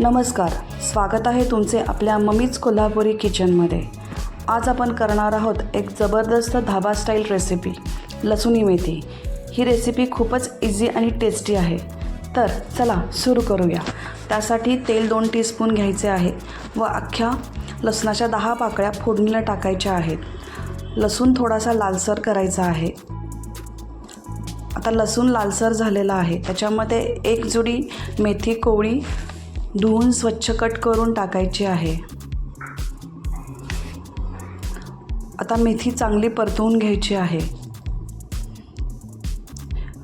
नमस्कार स्वागत आहे तुमचे आपल्या मम्मीच कोल्हापुरी किचनमध्ये. आज आपण करणार आहोत एक जबरदस्त धाबा स्टाईल रेसिपी लसुणी मेथी. ही रेसिपी खूपच इझी आणि टेस्टी आहे. तर चला सुरू करूया. त्यासाठी तेल दोन टीस्पून घ्यायचे आहे व अख्ख्या लसणाच्या दहा पाकळ्या फोडणीला टाकायच्या आहेत. लसूण थोडासा लालसर करायचा आहे. आता लसूण लालसर झालेला आहे. त्याच्यामध्ये एक जुडी मेथी कोवळी धुवून स्वच्छ कट करून टाकायची आहे. आता मेथी चांगली परतवून घ्यायची आहे.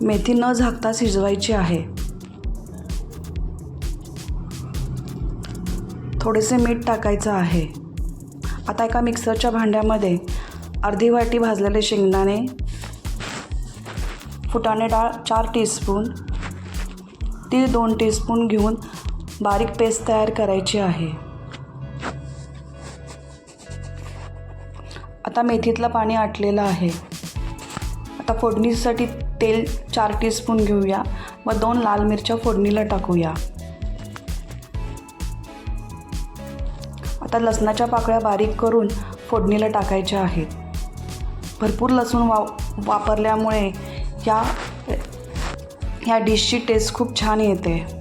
मेथी न झाकता शिजवायची आहे. थोडेसे मीठ टाकायचं आहे. आता एका मिक्सरच्या भांड्यामध्ये अर्धी वाटी भाजलेले शेंगदाणे फुटाणे डाळ चार टीस्पून तीळ दोन टीस्पून घेऊन बारीक पेस्ट तयार करायची आहे. आता मेथीतलं पाणी आटलेलं आहे. आता फोडणीसाठी तेल चार टीस्पून घेऊया. व दोन लाल मिरच्या फोडणीला टाकूया. आता लसणाच्या पाकळ्या बारीक करून फोडणीला टाकायच्या आहेत. भरपूर लसूण वा वापरल्यामुळे या ह्या डिशची टेस्ट खूप छान येते.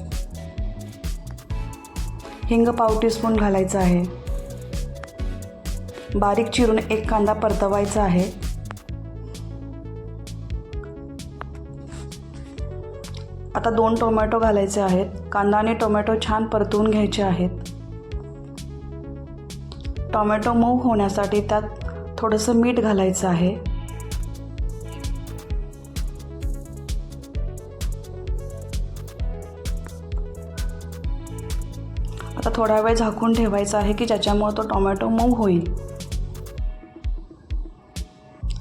हिंग पाव टीस्पून घालायचं आहे. बारीक चिरून एक कांदा परतवायचा आहे. आता दोन टोमॅटो घालायचे आहेत. कांदा आणि टोमॅटो छान परतवून घ्यायचे आहेत. टोमॅटो मऊ होण्यासाठी त्यात थोडंसं मीठ घालायचं आहे. आता थोडा वेळ झाकून ठेवायचा आहे की ज्याच्यामुळे तो टोमॅटो मऊ होईल.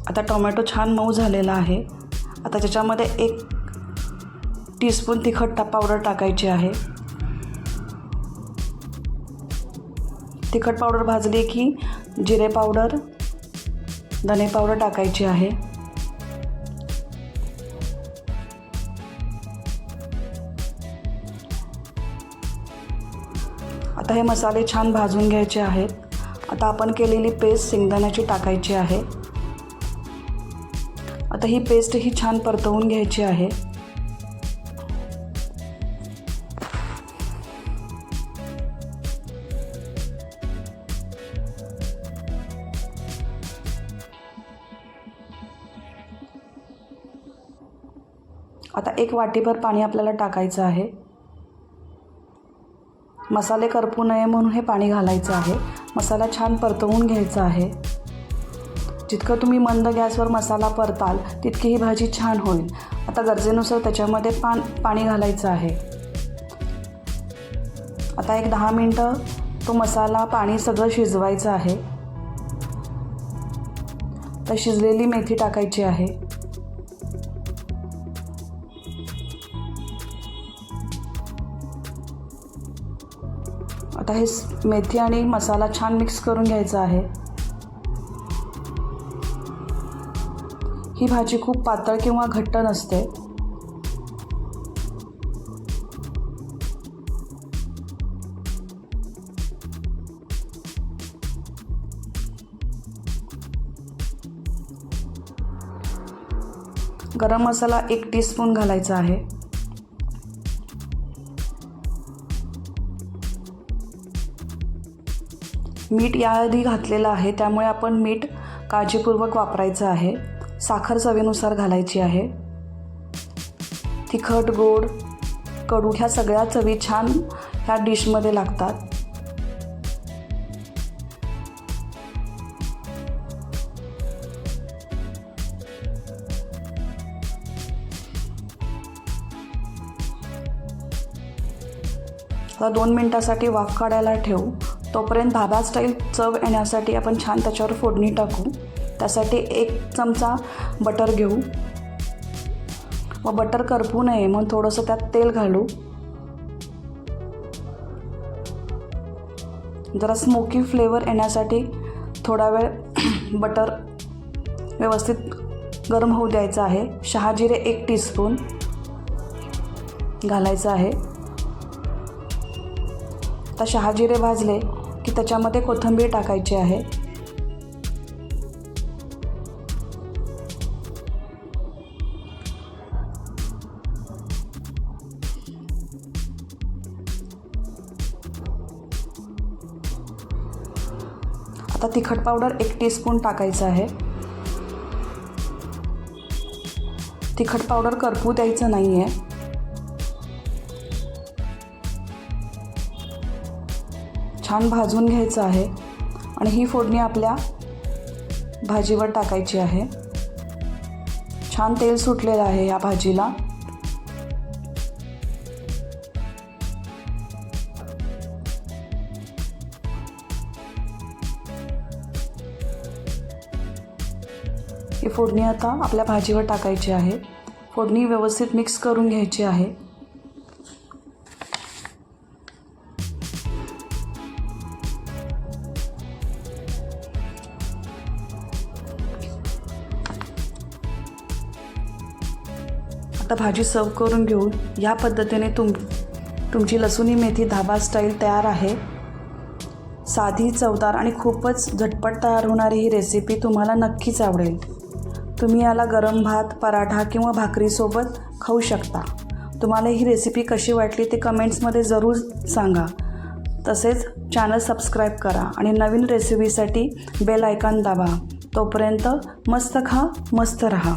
आता टोमॅटो छान मऊ झालेला आहे. आता त्याच्यामध्ये एक टीस्पून तिखट टा पावडर टाकायची आहे. तिखट पावडर भाजली की जिरे पावडर धने पावडर टाकायची आहे. आता हे मसाले छान भाजून घ्यायचे आहेत. आता आपण केलेली पेस्ट शेंगदाण्याची टाकायची आहे. आता ही पेस्ट ही छान परतवून घ्यायची आहे. आता एक वाटीभर पाणी आपल्याला टाकायचं आहे. मसाले करपू नये म्हणून हे पाणी घालायचं आहे. मसाला छान परतवून घ्यायचा आहे. जितकं तुम्ही मंद गॅसवर मसाला परताल तितकी ही भाजी छान होईल. आता गरजेनुसार त्याच्यामध्ये पान पाणी घालायचं आहे. आता एक दहा मिनटं तो मसाला पाणी सगळं शिजवायचं आहे. तर शिजलेली मेथी टाकायची आहे. आता हे मेथी आणि मसाला छान मिक्स करून घ्यायचा आहे. ही भाजी खूप पातळ किंवा घट्ट नसते. गरम मसाला एक टीस्पून घालायचा आहे. मीठ याआधी घातलेलं आहे त्यामुळे आपण मीठ काळजीपूर्वक वापरायचं आहे. साखर चवीनुसार घालायची आहे. तिखट गोड कडू ह्या सगळ्या चवी छान ह्या डिशमध्ये लागतात. आता दोन मिनटासाठी वाफ काढायला ठेवू. तोपर्यंत भाभा स्टाईल चव येण्यासाठी आपण छान त्याच्यावर फोडणी टाकू. त्यासाठी एक चमचा बटर घेऊ. व बटर करपू नये म्हणून थोडंसं त्यात तेल घालू. जरा स्मोकी फ्लेवर येण्यासाठी थोडा वेळ बटर व्यवस्थित गरम होऊ द्यायचं आहे. शहाजिरे एक टीस्पून घालायचं आहे. आता शहाजिरे भाजले की त्याच्यामध्ये कोथिंबीर टाकायची आहे. आता तिखट पावडर एक टीस्पून टाकायचं आहे. तिखट पावडर करपू द्यायचं नाही आहे छान भाजून घ्यायचं आहे. आणि ही फोडणी आपल्या भाजीवर टाकायची आहे. छान तेल सुटलेलं आहे या भाजीला. ही फोडणी आता आपल्या भाजीवर टाकायची आहे. फोडणी व्यवस्थित मिक्स करून घ्यायची आहे. आता भाजी सर्व करून घेऊन या पद्धतीने तुम तुमची लसुणी मेथी धाबा स्टाईल तयार आहे. साधी चवदार आणि खूपच झटपट तयार होणारी ही रेसिपी तुम्हाला नक्कीच आवडेल. तुम्ही याला गरम भात पराठा किंवा भाकरीसोबत खाऊ शकता. तुम्हाला ही रेसिपी कशी वाटली ते कमेंट्समध्ये जरूर सांगा. तसेच चॅनल सबस्क्राईब करा आणि नवीन रेसिपीसाठी बेल आयकॉन दाबा. तोपर्यंत मस्त खा मस्त रहा.